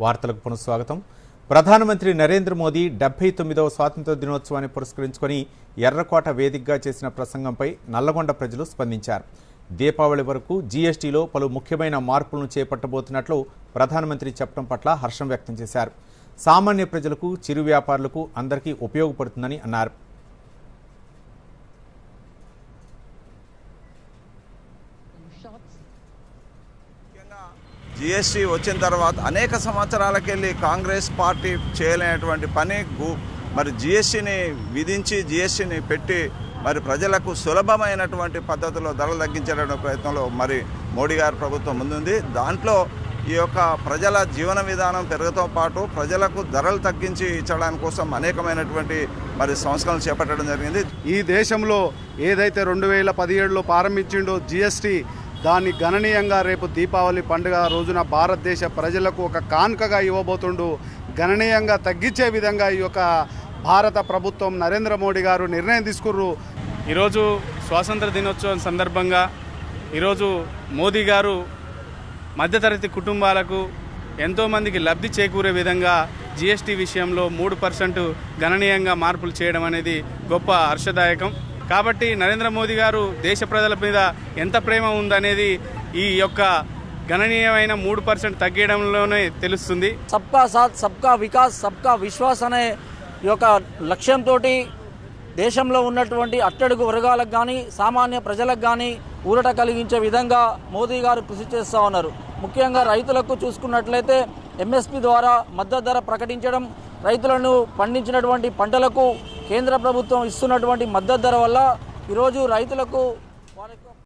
వార్తలకు పునఃస్వాగతం. ప్రధానమంత్రి నరేంద్ర మోదీ డెబ్బై తొమ్మిదవ స్వాతంత్ర దినోత్సవాన్ని పురస్కరించుకొని ఎర్రకోట వేదికగా చేసిన ప్రసంగంపై నల్లగొండ ప్రజలు స్పందించారు. దీపావళి వరకు జీఎస్టీలో పలు ముఖ్యమైన మార్పులను చేపట్టబోతున్నట్లు ప్రధానమంత్రి చెప్పడం పట్ల హర్షం వ్యక్తం చేశారు. సామాన్య ప్రజలకు చిరు వ్యాపారులకు అందరికీ ఉపయోగపడుతుందని అన్నారు. జిఎస్టీ వచ్చిన తర్వాత అనేక సంవత్సరాలకెళ్ళి కాంగ్రెస్ పార్టీ చేయలేనటువంటి పని మరి జిఎస్టీని విధించి జిఎస్టీని పెట్టి మరి ప్రజలకు సులభమైనటువంటి పద్ధతిలో ధరలు తగ్గించేటువంటి ప్రయత్నంలో మరి మోడీ గారి ప్రభుత్వం ముందుంది. దాంట్లో ఈ యొక్క ప్రజల జీవన విధానం పెరగతో పాటు ప్రజలకు ధరలు తగ్గించి ఇచ్చడానికి కోసం అనేకమైనటువంటి మరి సంస్కరణలు చేపట్టడం జరిగింది. ఈ దేశంలో ఏదైతే రెండు వేల పదిహేడులో ప్రారంభించిండో జిఎస్టీ దాన్ని గణనీయంగా రేపు దీపావళి పండుగ రోజున భారతదేశ ప్రజలకు ఒక కానుకగా ఇవ్వబోతుండు. గణనీయంగా తగ్గించే విధంగా ఈ యొక్క భారత ప్రభుత్వం నరేంద్ర మోడీ గారు నిర్ణయం తీసుకుర్రు. ఈరోజు స్వాతంత్ర దినోత్సవం సందర్భంగా ఈరోజు మోదీ గారు మధ్యతరగతి కుటుంబాలకు ఎంతోమందికి లబ్ధి చేకూరే విధంగా జిఎస్టీ విషయంలో మూడు పర్సెంట్ గణనీయంగా మార్పులు చేయడం అనేది గొప్ప హర్షదాయకం. కాబట్టి నరేంద్ర మోదీ గారు దేశ ప్రజల మీద ఎంత ప్రేమ ఉందనేది ఈ యొక్క గణనీయమైన మూడు పర్సెంట్ తగ్గడంలోనే తెలుస్తుంది. సబ్కా సాత్ సబ్కా వికాస్ సబ్కా విశ్వాస్ అనే యొక్క లక్ష్యంతో దేశంలో ఉన్నటువంటి అట్టడుగు వర్గాలకు కానీ సామాన్య ప్రజలకు కానీ ఊరట కలిగించే విధంగా మోదీ గారు కృషి చేస్తూ ఉన్నారు. ముఖ్యంగా రైతులకు చూసుకున్నట్లయితే ఎంఎస్పి ద్వారా మద్దతు ధర ప్రకటించడం రైతులను పండించినటువంటి పంటలకు కేంద్ర ప్రభుత్వం ఇస్తున్నటువంటి మద్దతు ధర వల్ల ఈరోజు రైతులకు